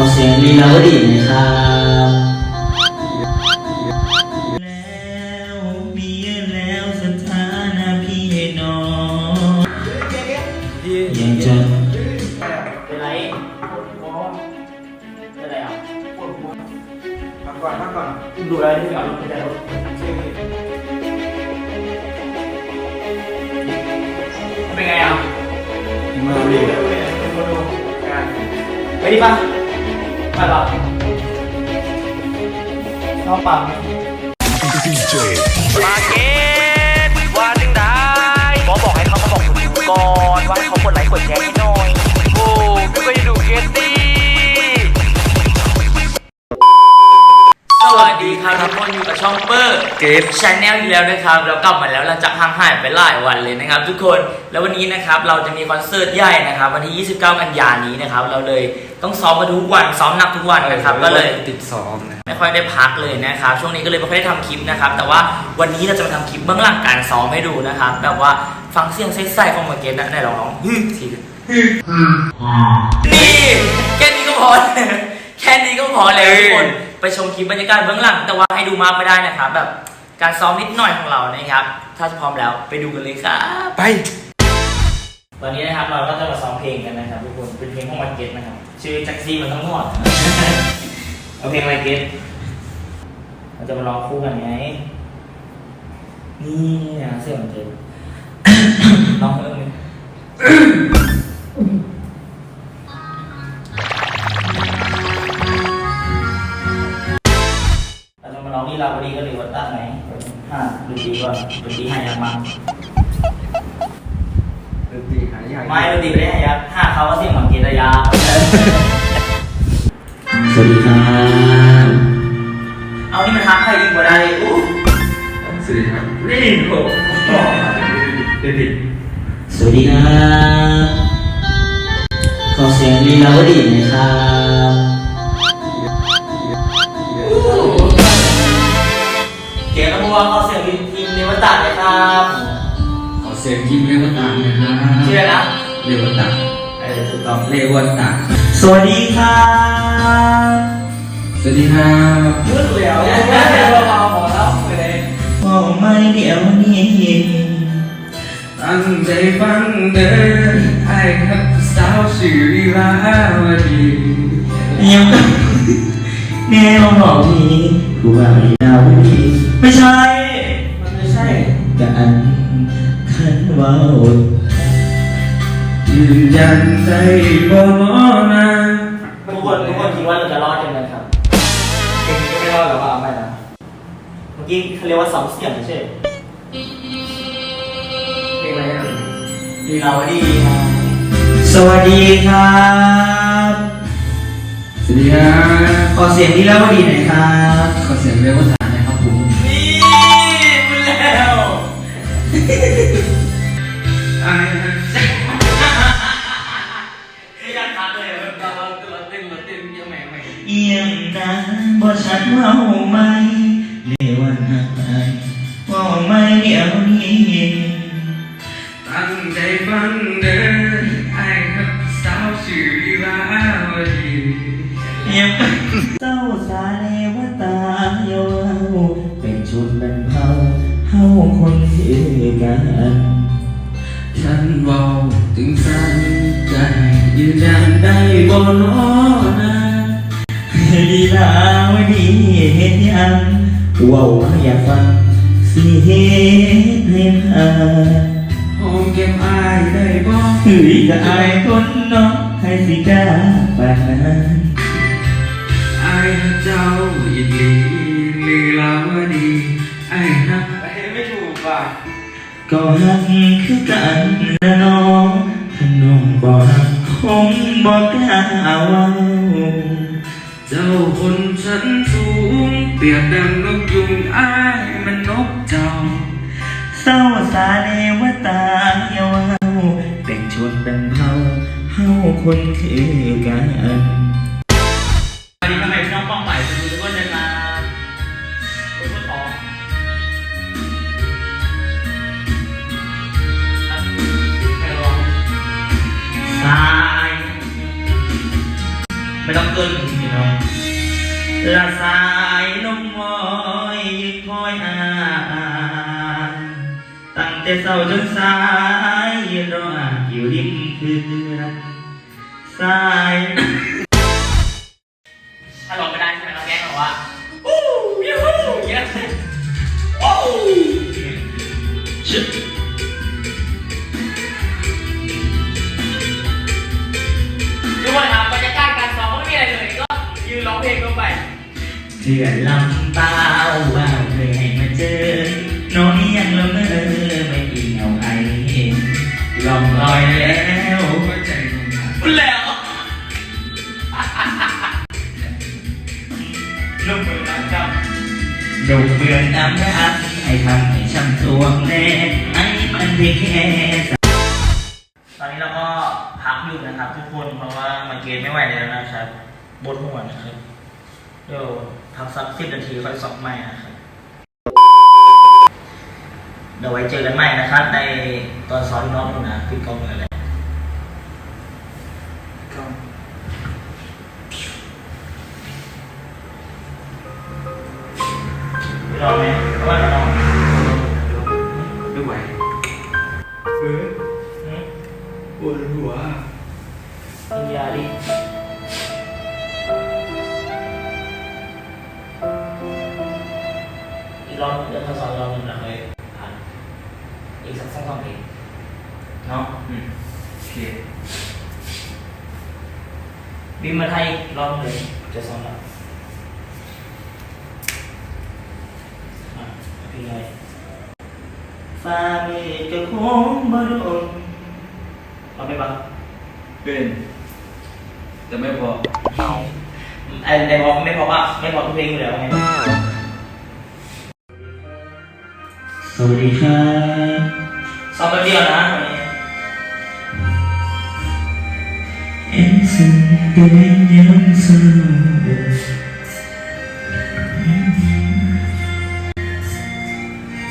อเสียงลีลาวดีหน่อยครับแล้วมีแล้วสถานะพี่น้องยังจะเป็นไรเป็นไรอะพักก่อนพักก่อนดูอะไรที่เอารถไปแล้วเป็นไงอะมาดิไปดิป่ะ ช ช่องเปอร์เกตชาแนลอีกแล้วนะครับเรากลับมาแล้วหลังจากห่างหายไปหลายวันเลยนะครับ ทุกคนแล้ววันนี้นะครับเราจะมีคอนเสิร์ตใหญ่นะครับวันที่ 29 กันยายนนี้นะครับเราเลยต้องซ้อมมาทุกวันซ้อมหนักทุกวันเลยครับก็เลยติดซ้อมนะไม่ค่อยได้พักเลยนะครับช่วงนี้ก็เลยไม่ค่อยได้ทำคลิปนะครับแต่ว่าวันนี้เราจะมาทำคลิปเบื้องหลังการซ้อมให้ดูนะครับแบบว่าฟังเสียงใสๆของเมอร์เกตนะไหนลองร้องฮึทีนี่แค่นี้ก็พอแค่นี้ก็พอแล้วทุกคน ไปชมคลิปบรรยากาศเบื้องหลัง แต่ว่าให้ดูมากไม่ได้นะครับแบบการซ้อมนิดหน่อยของเรานะครับ ถ้าพร้อมแล้วไปดูกันเลยครับ ไป ตอนนี้นะครับเราก็จะมาซ้อมเพลงกันนะครับทุกคนเป็นเพลงของมาร์เก็ตนะครับ ชื่อแจ็คซี่มันทั้งหมดเอาเพลงมาร์เก็ตเราจะมาร้องคู่กันไง นี่นะเสียงมันเจ็บร้องเพิ่มเลยเราจะมาร้อง นี่เราวันนี้ก็เลยวัดตั้งไหนห้าดูดีก่อนดูดีหายังมาดนตรีหายากไม่ดนตรีไม่ได้หายักถ้าเขาก็เสียงของกีตายาสวัสดีครับเอานี่มันทักใครอีกบ่ได้อู้สวัสดีครับนี่โหเด็ดสวัสดีครับขอเสียงลีลาวดีหน่อยครับ ขาเสียงทีมเนวตาเลยครับขอเสียงยิ้มเรวัตตาเลยนะชื่ออะไรนะเรวัตตาเออถูกต้องเรวัตตาสวัสดีครับสวัสดีครับพูดแล้วแล้วเราหมอแล้วไปเลยว่าไม่เดี๋ยวนี้ตั้งใจฟังเด้อไอ้ครับสาวชื่อวิลาวดียังแนวหล่อนี้กูว่าลีลาวดีไม่ใช่ ยืนยันใจบ่น้อนะทุกคนทุกคนคิดว่าเราจะรอดยังไงครับเพลงนี้ก็ไม่รอดหรอกว่าไม่นะเมื่อกี้เขาเรียกว่าซ้อมเสียงไม่ใช่เพลงอะไรอะลีลาวดีครับสวัสดีครับสวัสดีครับขอเสียงลีลาวดีหน่อยครับขอเสียงเรวัตตาหน่อยครับผมนี่มึงแล้วไอ้ไเอียงนะบ่ชัดเว่าไหมเรวันหักไอเว่าไม่เดี๋ยวนี้ตั้งใจฟังเด้อไอ้ครับสาวชื่อวิลาวดียังเจ้าสาเลวตาเยาเป็นชุดเป็นเผาเฮาคนคือกันฉันเว้าถึงสันใจยืนยันได้บ่น้อนะ ลีลาวดีเห็นยังว้ามาอยากฟังสิเฮ็ดให้ผ่าหอมแก้มอายได้บ่เฮ้ยก็อายคนเนาะให้สิกล้าปานนั้นอายเจ้าอีกลีลีลาวดีไอ้ฮักไม่ถูกป่ะก็หักคือกันนะน้องถ้าน้องบ่หักคงบ่กล้าว้า เจ้าคนชั้นสูง เปรียบดังนกยุงอายมันนกเจ้า เศร้าสาเลวตาเยาเฮาเป็นชนแบ่งเผ่าเฮาคนคือกัน ไม่ต้องเกินพี่น้องละสายลมวอยยืดคอยอ่านตั้งแต่เช้าจนสายยืนรออ่านอยู่ริมเขื่อนสายถ้าร้องไม่ได้ใช่ไหมเราแกล้งแบบว่าอู้ยูฮูอย่างเงี้ยโอ้ เถื่อลำเต้าว่าเคยให้มาเจอ น้องนี่ยังละเมอไม่อิงเอาไอลองลอยแล้วหัวใจของแล้วลูกมือน้ำจดกเบือน้ำรักให้ทำให้ช้ำทวงแน่ไอ้มันเพียงแค่ตอนนี้เราก็พักอยู่นะครับทุกคนเพราะว่ามาเกณฑ์ไม่ไหวแล้วนะครับบนหัวนะครับ เดี๋ยวพักสักสิบนาทีค่อยสอบใหม่นะครับ เดี๋ยวไว้เจอกันใหม่นะครับ ในตอนซ้อนน้องหนูนะปิดกล้องเลยแหละก็รอไหมเพราะว่าเราไม่ไหวเออปวดหัวกินยาดิ อีกรอบเดี๋ยวเขาสอนรอบหนึ่งหลังเลยผ่านอีกสักสองสามเพลงเนาะอืมโอเคบินมาไทยอีกรอบหนึ่งเลยจะสอนแล้วอะเพลงอะไรฟ้าเมฆจะโค้งบโดนเอาไปบ้างเป็นแต่ไม่พอเอาไอ้ไอ้พอไม่พอป่ะไม่พอทุกเพลงอยู่แล้วไง วัสดีครับซ้อมแป๊บเดียวนะวันนี้ En sebenarnya sudah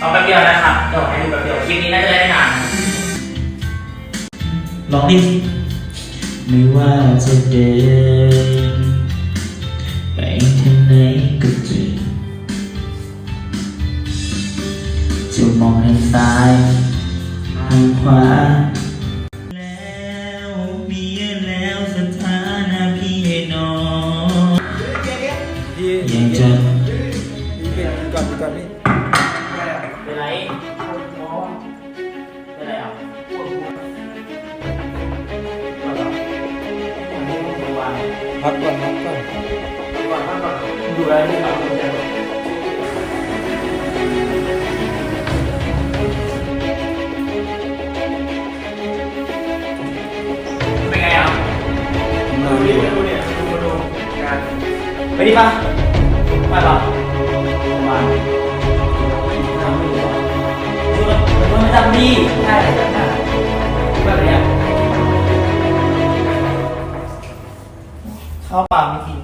ซ้อมแป๊บเดียวนะครับเดี๋ยวให้ดูแป๊บเดียวคลิปนี้น่าจะได้ไม่นานลองดิไม่ว่าจะเดินไปทางไหนก็เจอ จะมองทางซ้ายทางขวา ไปดิป่ะไปป่ะมาทำไม่รู้ดูแล้วมันไม่ทำดีใช่ใช่ใช่แบบเนี้ยเข้าปาไม่กิน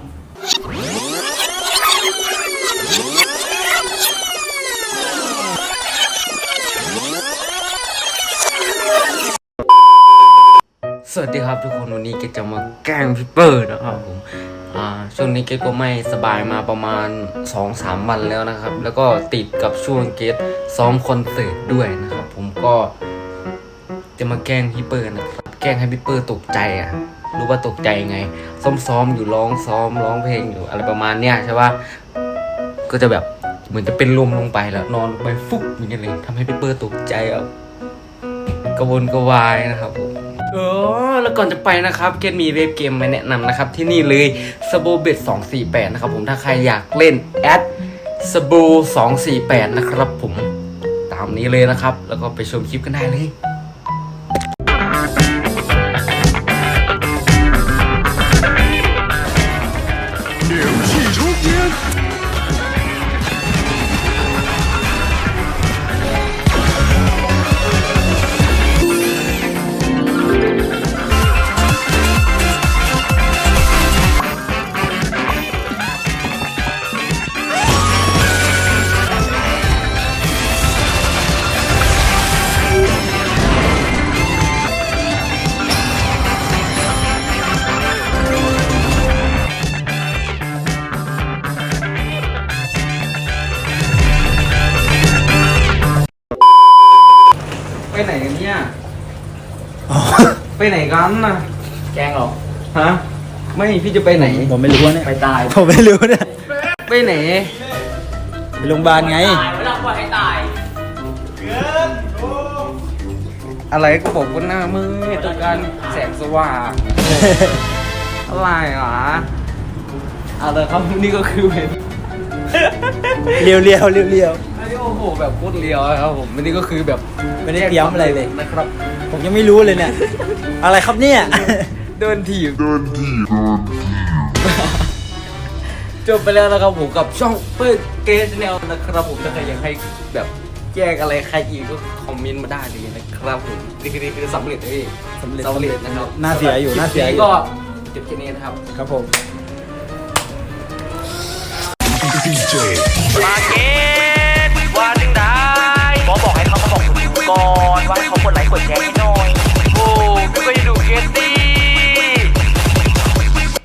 สวัสดีครับทุกคนวันนี้เกจะมาแกล้งพี่เปิดนะครับผม อ่าช่วงนี้เกดก็ไม่สบายมาประมาณ 2-3 วันแล้วนะครับ แล้วก็ติดกับช่วงเกดซ้อมคอนเสิร์ตด้วยนะครับ ผมก็จะมาแกล้งพี่เปิดนะครับแกล้งให้พี่เปิดตกใจอะรู้ว่าตกใจไง ซ้อมๆอยู่ร้องซ้อมร้องเพลงอยู่อะไรประมาณเนี้ยใช่ปะก็จะแบบเหมือนจะเป็นลมลงไปแล้วนอนลงไปฟุบอย่างเงี้ยเลยทำให้พี่เปิดตกใจอะกระวนกระวายนะครับผม เออแล้วก่อนจะไปนะครับเกมมีเว็บเกมมาแนะนำนะครับ ที่นี่เลย s b o b e t 248 นะครับผมถ้าใครอยากเล่นแอดสบู248 นะครับผมตามนี้เลยนะครับ แล้วก็ไปชมคลิปกันได้เลย ไปไหนกันนะแกล้งเหรอ ฮะ ไม่พี่จะไปไหน ผมไม่รู้เนี่ย ไปตายผมไม่รู้เนี่ยไปไหน ไปโรงพยาบาลไง ตายเวลาปล่อยให้ตายอะไรก็บอกว่าหน้ามืดต้องการแสงสว่าง อะไรหรออะไรครับนี่ก็คือเป็น เรียวเรียวเรียวเรียวอันนี้โอ้โหแบบโคตรเลียวอะครับผมอันนี้ก็คือแบบไม่ได้เตรียมอะไรเลย นะครับ ผมยังไม่รู้เลยเนี่ย อะไรครับเนี่ยเดินถีบเดินถีบ จบไปแล้วนะครับผมกับช่องเปิดเกสแนวนะครับผมถ้าใครอยากให้แบบแยกอะไรใครอีกก็คอมเมนต์มาได้เลยนะครับผมนี่คือนี่คือสำเร็จเลยสำเร็จสำเร็จนะครับน่าเสียอยู่น่าเสียอยู่ ก็จบแค่นี้นะครับ ครับผมมาเก็ตว่าจึงได้หม อนว่าเขากดไลค์กดแชร์ให้หน่อย โอ้ไก็จะดูเคสตี้